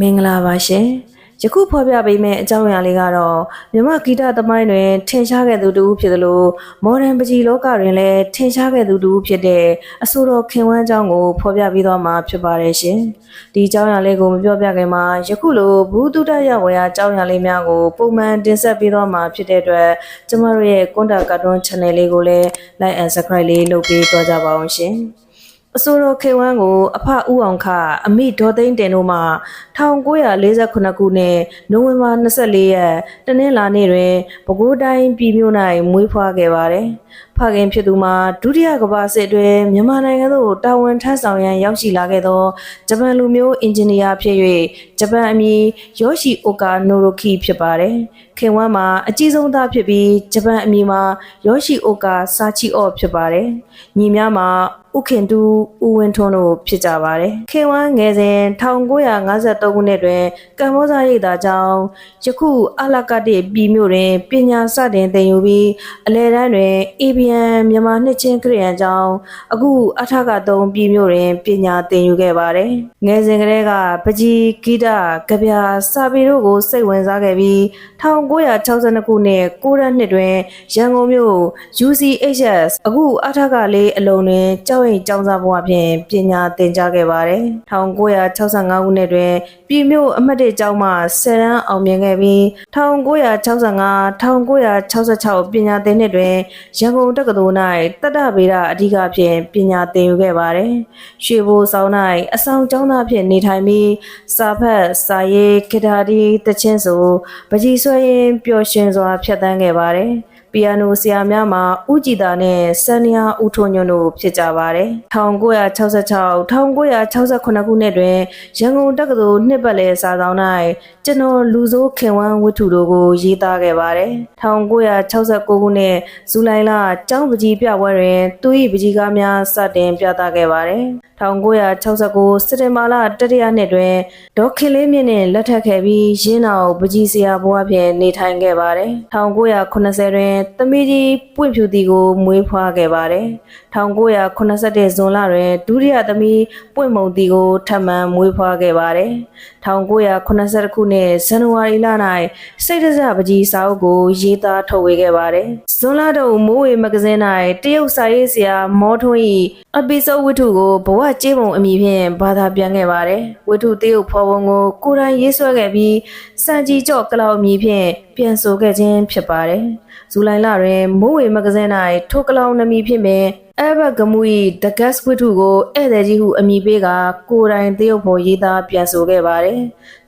မင်္ဂလာပါရှင်ယခုဖော်ပြပေးမယ့်အကြောင်းအရာလေးကတော့မြမဂီတသမိုင်းတွင်ထင်ရှားခဲ့သူတူဖြစ်သလိုမော်ဒန်ပကြီးလောကတွင်လည်းထင်ရှားခဲ့သူတူဖြစ်တဲ့အဆိုတော်ခင်ဝမ်းအကြောင်းကိုဖော်ပြပြီးတော့မှာဖြစ်ပါတယ်ရှင်ဒီအကြောင်းအရာလေးကိုမပြောပြခင်မှာယခုလိုဘူးတုဒ္ဒရဝေယအကြောင်းအရာလေးများကိုပုံမှန်တင်ဆက်ပြီးတော့မှာဖြစ်တဲ့အတွက်ကျမတို့ရဲ့ကွန်တာကာတွန်း channel လေးကိုလည်း like and subscribe လေးလုပ်ပေးတော့ကြပါအောင်ရှင် အစိုးရခေဝန်းကိုအဖဦးအောင်ခအမိဒေါ်သိန်းတင်တို့မှ1948ခုနှစ်နိုဝင်ဘာ24ရက်တနင်္လာနေ့တွင်ပဲခူးတိုင်းပြည်မြို့၌မွေးဖွားခဲ့ပါတယ်။ဖခင်ဖြစ်သူမှာဒုတိယကမ္ဘာစစ်အတွင်းမြန်မာနိုင်ငံသို့တာဝန်ထမ်းဆောင်ရန်ရောက်ရှိလာခဲ့သောဂျပန်လူမျိုးအင်ဂျင်နီယာဖြစ်၍ဂျပန်အမည်ယောရှိအိုကာနိုရိုခီဖြစ်ပါတယ်။ ခင်ဝမ်းမှာအကြီးဆုံးသားဖြစ်ပြီးဂျပန်အမည်မှာယောရှိအိုကာစာချီအော့ဖြစ်ပါတယ်။ညီများမှာဥခင်တူဦးဝင်းထွန်းတို့ဖြစ်ကြပါတယ်။ခေဝမ်းငယ်စဉ်1953ခုနှစ်တွင်ကမ္ဘောဇရိပ်သာကြောင့်ယခုအလကတိပြည်မြို့တွင်ပညာစတင်သင်ယူပြီးအလဲတန်းတွင် ABN မြန်မာနှစ်ချင်းခရစ်ယာန်ကျောင်းအခုအထက3ပြည်မြို့တွင်ပညာသင်ယူခဲ့ပါတယ်။ငယ်စဉ်ကတည်းကပကြီးဂီတကြပြစာပေတို့ကိုစိတ်ဝင်စားခဲ့ပြီး1962ခုနှစ်6ရက်နှစ်တွင်ရန်ကုန်မြို့ UCHS အခုအထကလေးအလုံးတွင်ကျောင်းအိမ်ကျောင်းသားဘဝဖြင့်ပညာသင်ကြားခဲ့ပါတယ်။1965ခုနှစ်တွင်ပြည်မြို့အမှတ်၁ကျောင်းမှဆယ်တန်းအောင်မြင်ခဲ့ပြီး1965 1966ပညာသင်နှစ်တွင်ရန်ကုန်တက္ကသိုလ်၌တတ္တဗေဒအဓိကဖြင့်ပညာသင်ယူခဲ့ပါတယ်။ရွှေဘိုဆောင်၌အဆောင်ကျောင်းသားဖြင့်နေထိုင်ပြီးစာဖတ်စာရေးဂီတာတီးတချင်းဆိုပကြီးဆွဲရင်းပျော်ရွှင်စွာဖြတ်သန်းခဲ့ပါတယ်။ပီယာနိုဆရာများမှာဦးကြည်တာနဲ့စန္နီယာဦးထွန်းညွန့်တို့ဖြစ်ကြပါတယ်1966 1968ခုနှစ်တွင်ရန်ကုန်တက္ကသိုလ်နှစ်ပတ်လည်စာဆောင်၌ကျွန်တော်လူစိုးခင်ဝမ်းဝတ္ထုတို့ကိုရေးသားခဲ့ပါတယ်1969ခုနှစ်ဇူလိုင်လကျောင်းပကြီးပြပွဲတွင်သူ၏ပကြီးကားများစတင်ပြသခဲ့ပါတယ် 1969စက်တင်ဘာလတတိယနှစ်တွင်ဒေါခင်လေးမြင့်နှင့်လက်ထပ်ခဲ့ပြီးရင်းအောင်ပကြီးဆရာဘွားဖြင့်နေထိုင်ခဲ့ပါတယ်1980တွင်သမီးကြီးပွင့်ဖြူသည်ကိုမွေးဖွားခဲ့ပါတယ်1981ဇွန်လတွင်ဒုတိယသမီးပွင့်မုံသည်ကိုထပ်မံမွေးဖွားခဲ့ပါတယ်1982ခုနှစ်ဇန်နဝါရီလ၌စိတ်ဒဇပကြီးစာအုပ်ကိုရေးသားထုတ်ဝေခဲ့ပါတယ်ဇွန်လတုန်းမိုးဝေမဂဇင်း၌တရုတ်စာရေးဆရာမောထွန်း၏အပီဆိုဒ်ဝတ္ထုကိုဘဝကျေးပုံအမည်ဖြင့်ဘာသာပြန်ခဲ့ပါတယ်ဝတ္ထုတရုတ်ဖော်ပုံကိုကိုယ်တိုင်ရေးဆွဲခဲ့ပြီးစံကြီးကြော့ကလောက်အမည်ဖြင့်ပြန်ဆိုခဲ့ခြင်းဖြစ်ပါတယ်ဇူလိုင်လတွင်မိုးဝေမဂဇင်း၌ထိုကလောင်နမည်ဖြင့်ပင် အဲဘတ်ဂမူ၏ဒဂတ်ဝတ္ထုကိုဧည့်သည်ကြီးဟုအမည်ပေးကကိုယ်တိုင်တရုတ်ဖော်ရေးသားပြန်ဆိုခဲ့ပါတယ်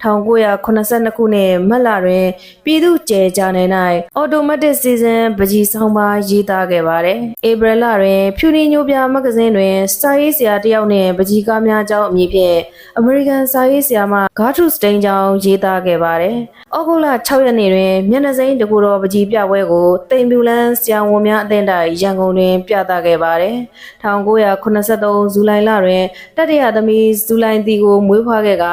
1982ခုနှစ်မတ်လတွင်ပြည်သူ့ကျဲဂျာနယ်၌အော်တိုမက်တစ်စီဇန်ပကြီးဆောင်ပါရေးသားခဲ့ပါတယ်ဧပြီလတွင်ဖြူနီညိုပြမဂဇင်းတွင်စာရေးဆရာတယောက်နှင့်ပကြီးကားများအကြောင်းအမည်ဖြင့်အမေရိကန်စာရေးဆရာမဂါထရုစတိန်ကြောင့်ရေးသားခဲ့ပါတယ်ဩဂုတ်လ6ရက်နေ့တွင်မျက်နှာစိမ်းတကူတော်ပကြီးပြပွဲကိုတိမ်ပြူလန်းဆရာဝန်များအသင်းတိုင်ရန်ကုန်တွင်ပြသခဲ့ပါတယ်1983ဇူလိုင်လတွင်တတိယသမီးဇူလိုင်တီကိုမွေးဖွားခဲ့က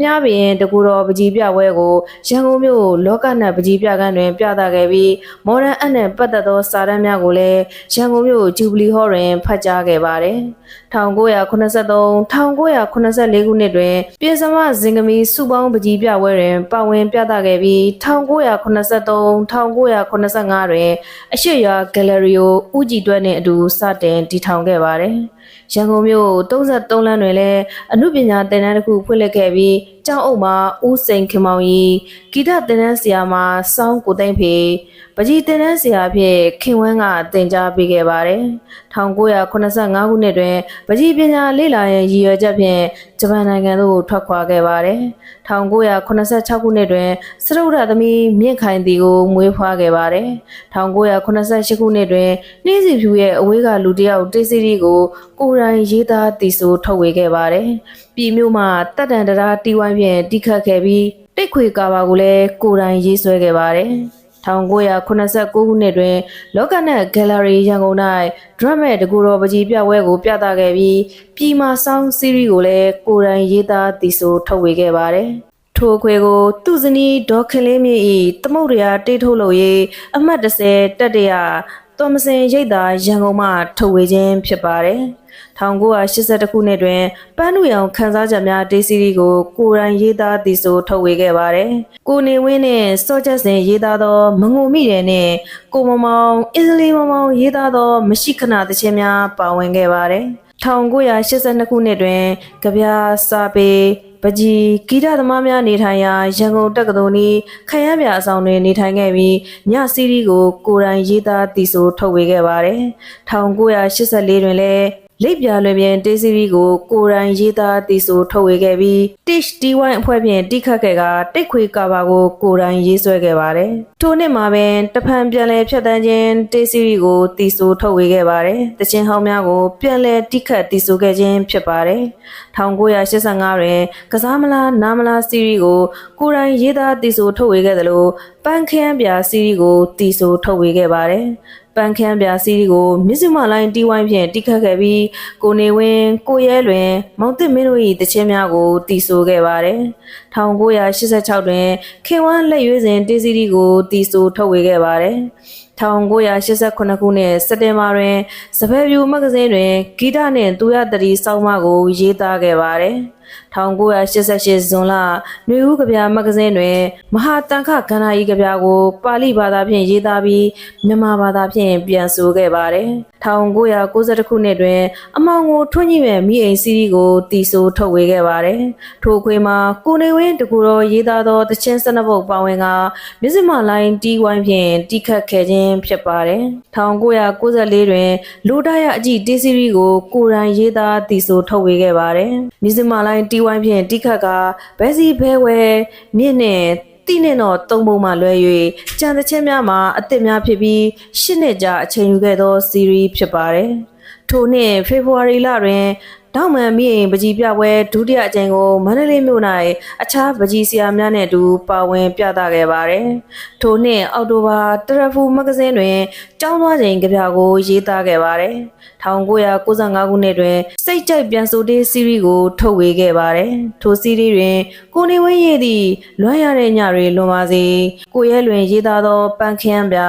မြားပင်တကူတော်ပကြီးပြပွဲကိုရန်ကုန်မြို့လောကနတ်ပကြီးပြခန်းတွင် ပြသခဲ့ပြီးမော်ဒန်အပ်နှင့်ပတ်သက်သောစာတမ်းများကိုလည်းရန်ကုန်မြို့ဂျူဘလီဟော်တွင်ဖတ်ကြားခဲ့ပါတယ်1983 1984ခုနှစ်တွင်ပြည်စမဇင်ကမီစုပေါင်းပကြီးပြပွဲတွင်ပါဝင်ပြသခဲ့ပြီး1983 1985တွင်အရှိရွာဂယ်လရီယိုဦးကြည်တွဲနှင့်အတူစတင်တည်ထောင်ခဲ့ပါတယ်။ရန်ကုန်မြို့33လမ်းတွင်လည်းအမှုပညာသင်တန်းတစ်ခုဖွင့်လှစ်ခဲ့ပြီးကျောင်းအုပ်မှာဦးစိန်ခင်မောင်ကြီးဂီတသင်တန်းဆရာမှာစောင်းကိုသိမ့်ဖေပကြီးသင်တန်းဆရာဖြစ်ခင်ဝန်းကသင်ကြားပေးခဲ့ပါတယ်။1985ခုနှစ်တွင်ပကြီးပညာလေ့လာရေးရည်ရွယ်ချက်ဖြင့်ဂျပန်နိုင်ငံသို့ထွက်ခွာခဲ့ပါတယ်။1986ခုနှစ်တွင်စရုဒ္ဓသမီးမြင့်ခိုင်သည်ကိုမွေးဖွားခဲ့ပါတယ်။1988ခုနှစ်တွင်နှင်းစီဖြူရဲ့အဝေးကလူတစ်ယောက်တေးစီရီကိုကိုယ်တိုင်ရေးသားတည်ဆိုထုတ်ဝေခဲ့ပါတယ်။ပြည်မြို့မှာတက်တန်တရားတီဝိုင်းဖြင့်တိခတ်ခဲ့ပြီးတိတ်ခွေကာပါကိုလည်းကိုယ်တိုင်ရေးဆွဲခဲ့ပါတယ်။1989ခုနှစ်တွင် လောကနက်ဂယ်လရီရန်ကုန်၌ဒရမ်မဲ့တကူတော်ပကြီးပြပွဲကို ပြသခဲ့ပြီးပြည်မာဆောင်စီးရီးကိုလည်းကိုယ်တိုင်ရေးသားတည်ဆိုထုတ်ဝေခဲ့ပါတယ်။ထိုခွေကို သူဇနီးဒေါ်ခင်လေးမြင့်၏သမုတ်တရားတိတ်ထုတ်လို့ရေးအမှတ်30တက်တရတော်မစင်ရိတ်သာရန်ကုန်မှထုတ်ဝေခြင်းဖြစ်ပါတယ်။ 1982ခုနှစ်တွင်ပန်းနူရောင်ခန်းစားချက်များဒေးစီရီကိုကိုရိုင်းရေးသားတည်ဆိုထုတ်ဝေခဲ့ပါတယ်။ကိုနေဝင်းနှင့်စောချက်စင်ရေးသားသောမငုံမိတယ်နှင့်ကိုမမောင်အစ္စလေးမမောင်ရေးသားသောမရှိခဏသချင်းများပါဝင်ခဲ့ပါတယ်။1982ခုနှစ်တွင်ကြပြစာပေပကြီးဂီတသမားများနေထိုင်ရာရန်ကုန်တက္ကသိုလ်နီးခရမ်းပြအဆောင်တွင်နေထိုင်ခဲ့ပြီးညစီးရီးကိုကိုယ်တိုင်ရေးသားတည်ဆိုထုတ်ဝေခဲ့ပါတယ်။1984တွင်လည်း လိပ်ပြလွင်ပြင်တေးစီရီကိုကိုယ်တိုင်ရေးသားတည်ဆိုထုတ်ဝေခဲ့ပြီး Tish DY အဖွဲ့ဖြင့်တိခတ်ခဲ့ကတိတ်ခွေကာဘာကိုကိုယ်တိုင်ရေးဆွဲခဲ့ပါတယ်။ထိုနှစ်မှာပင်တဖန်ပြန်လည်ဖြတ်တန်းခြင်းတေးစီရီကိုတည်ဆိုထုတ်ဝေခဲ့ပါတယ်။တခြင်းဟောင်းများကိုပြန်လည်တိခတ်တည်ဆိုခဲ့ခြင်းဖြစ်ပါတယ်။1985တွင်ကစားမလားနားမလားစီရီကိုကိုယ်တိုင်ရေးသားတည်ဆိုထုတ်ဝေခဲ့သလိုပန်းခမ်းပြစီရီကိုတည်ဆိုထုတ်ဝေခဲ့ပါတယ်။ ပန်းခမ်းပြစီရီကိုမြစ်စမလိုင်းတီဝိုင်းဖြင့်တိခတ်ခဲ့ပြီးကိုနေဝင်းကိုရဲလွင် မောင်တစ်မင်းတို့၏တခြင်းများကိုတည်ဆိုခဲ့ပါတယ်။1986တွင်ခင်ဝမ်းလက်ရွေးစဉ်တေးစီရီကိုတည်ဆိုထုတ်ဝေခဲ့ပါတယ်။1989ခုနှစ်စက်တင်ဘာတွင်စပယ်ဗျူမဂ္ဂဇင်းတွင်ဂီတနှင့်သူရတရီစောင်းမကိုရေးသားခဲ့ပါတယ်။1988ဇွန်လຫນွေဦးကဗျာမဂ္ဂဇင်းတွင်မဟာတန်ခကန္နာဤကဗျာကို ပါဠိဘာသာဖြင့်ရေးသားပြီးမြန်မာဘာသာဖြင့်ပြန်ဆိုခဲ့ပါတယ်။1992ခုနှစ်တွင် အမောင်ကိုထွန်းညိမဲ့မိအိမ်စီးရီးကိုတီဆိုထုတ်ဝေခဲ့ပါတယ်။ထိုခွေမှာကိုနေဝင်းတကူတော်ရေးသားသောတချင်းစနပုတ်ပါဝင်ကမြစ်စမလိုင်းတီးဝိုင်းဖြင့်တီးခတ်ခဲ့ခြင်းဖြစ်ပါတယ်။1994တွင်လူဒရအကြည့်တီးစီရီးကိုကိုရိုင်းရေးသားတီဆိုထုတ်ဝေခဲ့ပါတယ်။မြစ်စမလိုင်းတီးဝိုင်းဖြင့်တီးခတ်ကဘဲစီဘဲဝဲမြင့်နဲ့တိနဲ့တော့သုံးပုံမှလွဲ၍ကြံတဲ့ချင်းများမှာအစ်စ်များဖြစ်ပြီးရှစ်နှစ်ကြာအချိန်ယူခဲ့သောစီရီးဖြစ်ပါတယ်။ ထိုနှစ်ဖေဖော်ဝါရီလတွင်တောင်မှန်မိရင်ပကြီးပြပွဲဒုတိယအကြိမ်ကိုမန္တလေးမြို့၌အခြားပကြီးဆရာများနဲ့အတူပါဝင်ပြသခဲ့ပါတယ်။ထိုနှစ်အောက်တိုဘာတရဖူမဂ္ဂဇင်းတွင်ကျောင်းသွားချိန်ကြပြကိုရေးသားခဲ့ပါတယ်။1995ခုနှစ်တွင်စိတ်ကြိုက်ပြန်ဆိုတဲ့စီးရီးကိုထုတ်ဝေခဲ့ပါတယ်။ထိုစီးရီးတွင်ကိုနေဝင်းရေးသည့်လွမ်းရတဲ့ညတွေလွန်ပါစေ။ကိုရဲလွင်ရေးသားသောပန်းခမ်းပြ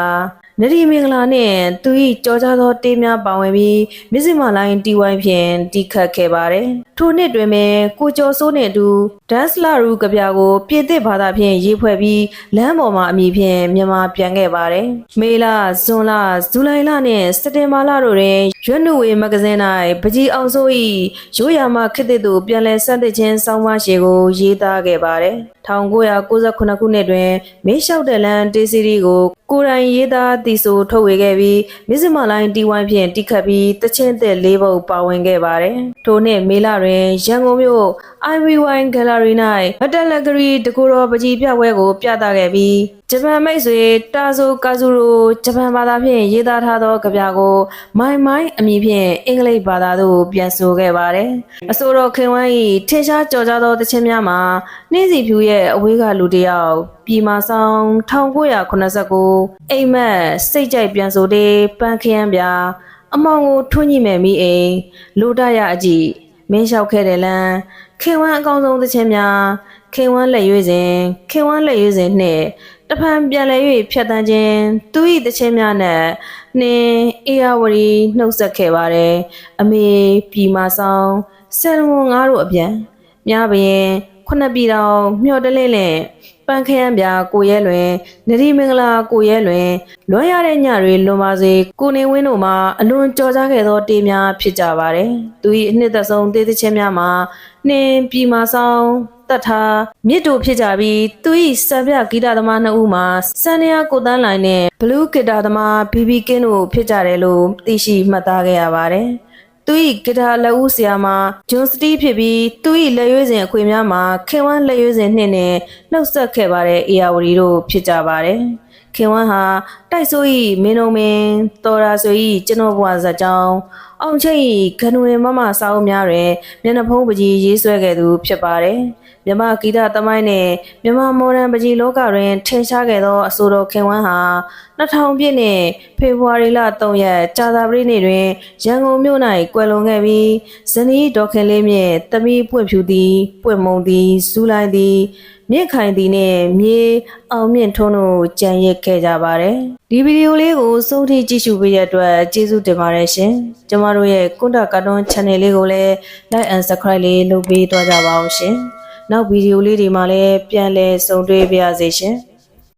နဒီမင်္ဂလာနှင့်သူ၏ကြောကြားသောတေးများပါဝင်ပြီးမြစ်စမလိုင်းတီဝိုင်းဖြင့်တီခတ်ခဲ့ပါတယ်။ ထိုနှစ်တွင်ပင်ကိုကျော်စိုးနှင့်အတူဒန်စလာရူကဗျာကိုပြည်သစ်ဘာသာဖြင့်ရေးဖွဲ့ပြီးလမ်းပေါ်မှာအမည်ဖြင့်မြန်မာပြန်ခဲ့ပါတယ်။မေလဇွန်လဇူလိုင်လနှင့်စက်တင်ဘာလတို့တွင်ရွတ်နုဝေမဂ္ဂဇင်း၌ပကြီးအောင်စိုး၏ရိုးရာမှခေတ်သစ်သို့ပြန်လည်ဆက်သစ်ခြင်းစောင်းပါရှည်ကိုရေးသားခဲ့ပါတယ်။1998ခုနှစ်တွင်မေးလျှောက်တဲ့လန်တေးစီရီကိုကိုရိုင်းရေးသားတီဆိုထုတ်ဝေခဲ့ပြီးမြစ်စမလိုင်းတီဝိုင်းဖြင့်တိခတ်ပြီးတချင်းသက်လေးပုတ်ပါဝင်ခဲ့ပါတယ်။ထိုနှစ်မေလတွင်ရန်ကုန်မြို့ Ivy Wine Gallery ၌မတလဂရီတကူတော်ပကြီးပြပွဲကို ပြသခဲ့ပြီးဂျပန်မိတ်ဆွေတာဇိုကာဇူရိုဂျပန်ဘာသာဖြင့်ရေးသားထားသောကြပြကိုမိုင်မိုင်းအမည်ဖြင့်အင်္ဂလိပ်ဘာသာသို့ပြန်ဆိုခဲ့ပါတယ်။အဆိုတော်ခင်ဝမ်း၏ထင်ရှားကြော်ကြားသောတခြင်းများမှာနှင်းစီဖြူရဲ့အဝေးကလူတစ်ယောက်ပြည်မာဆောင်1989အိမ်မက်စိတ်ကြိုက်ပြန်ဆိုတဲ့ပန်းခရမ်းပြာအမောင်ကိုထွန်းညိမဲ့မိအိမ်လိုတရအကြည့် မင်းလျှောက်ခဲ့တယ်လမ်းခင်ဝမ်းအကောင်းဆုံးသခြင်းများခင်ဝမ်းလက်ရွေးစဉ်ခင်ဝမ်းလက်ရွေးစဉ်နှင့်တဖန်ပြန်လည်၍ဖြတ်တန်းခြင်းသူ၏တခြင်းများနဲ့နှင်းအေယာဝရီနှုတ်ဆက်ခဲ့ပါတယ်အမေပြည်မာဆောင်ဆယ်လမွန်ငါတို့အပြန်မြားပင်ခုနှစ်ပြည်တော်မျှော်တလင်းလင့်ပ န်းခရမ်းပြာကိုရဲလွင်နရီမင်္ဂလာကိုရဲလွင်လွန်ရတဲ့ညတွေလွန်ပါစေကိုနေဝင်းတို့မှာအလွန်ကြော်ကြားခဲ့သောတေးများဖြစ်ကြပါတယ်သူ၏အနှစ်သက်ဆုံးတေးသချင်းများမှာနှင်းပြည်မာဆောင်တတ်ထားမြစ်တို့ဖြစ်ကြပြီးသူ၏စံပြဂီတသမားနှစ်ဦးမှာစံနေရကိုတန်းလိုင်နဲ့ဘလူးဂီတသမားဘီဘီကင်းတို့ဖြစ်ကြတယ်လို့သိရှိမှတ်သားခဲ့ရပါတယ်။ သူ၏ဂီတာလက်ဦးဆရာမဂျွန်စတီးဖြစ်ပြီးသူ၏လက်ရွေးစဉ်အခွေများမှာခင်ဝမ်းလက်ရွေးစဉ်နှင့်နဲ့နှုတ်ဆက်ခဲ့ပါတဲ့အေယာဝရီတို့ဖြစ်ကြပါတယ်။ခင်ဝမ်းဟာတိုက်ဆိုးဤမင်းတို့မင်းတော်ရာဆိုဤကျွန်တော်ဘဝဇာကြောင်း အောင်ချိတ်ဤခနွေမမစာအုပ်များတွင်မျက်နှာဖုံးပကြီးရေးဆွဲခဲ့သူဖြစ်ပါတယ်။မြမဂီတသမိုင်းနဲ့မြမမော်ဒန်ပကြီးလောကတွင်ထင်ရှားခဲ့သောအဆိုတော်ခင်ဝမ်းဟာ2000ပြည့်နှစ်ဖေဖော်ဝါရီလ3ရက်ကြာသပတေးနေ့တွင်ရန်ကုန်မြို့၌ကွယ်လွန်ခဲ့ပြီးဇနီးဒေါ်ခင်လေးမြင့်တမီးပွင့်ဖြူသည်ပွင့်မုံသည်ဇူလိုင်းသည်မြင့်ခိုင်သည်နဲ့မြေအောင်မြင့်ထွန်းတို့ကြံရစ်ခဲ့ကြပါတယ်ဒီဗီဒီယိုလေးကိုစုံထိကြည့်ရှုပေးတဲ့အတွက်ကျေးဇူးတင်ပါတယ်ရှင် ကျမတို့ရဲ့ကွန်တာကာတွန်း channel လေးကိုလည်း like and subscribe လေးလုပ်ပေးသွားကြပါအောင်ရှင်နောက်ဗီဒီယိုလေးတွေမှာလည်းပြန်လည်ဆုံတွေ့ပါရစေရှင်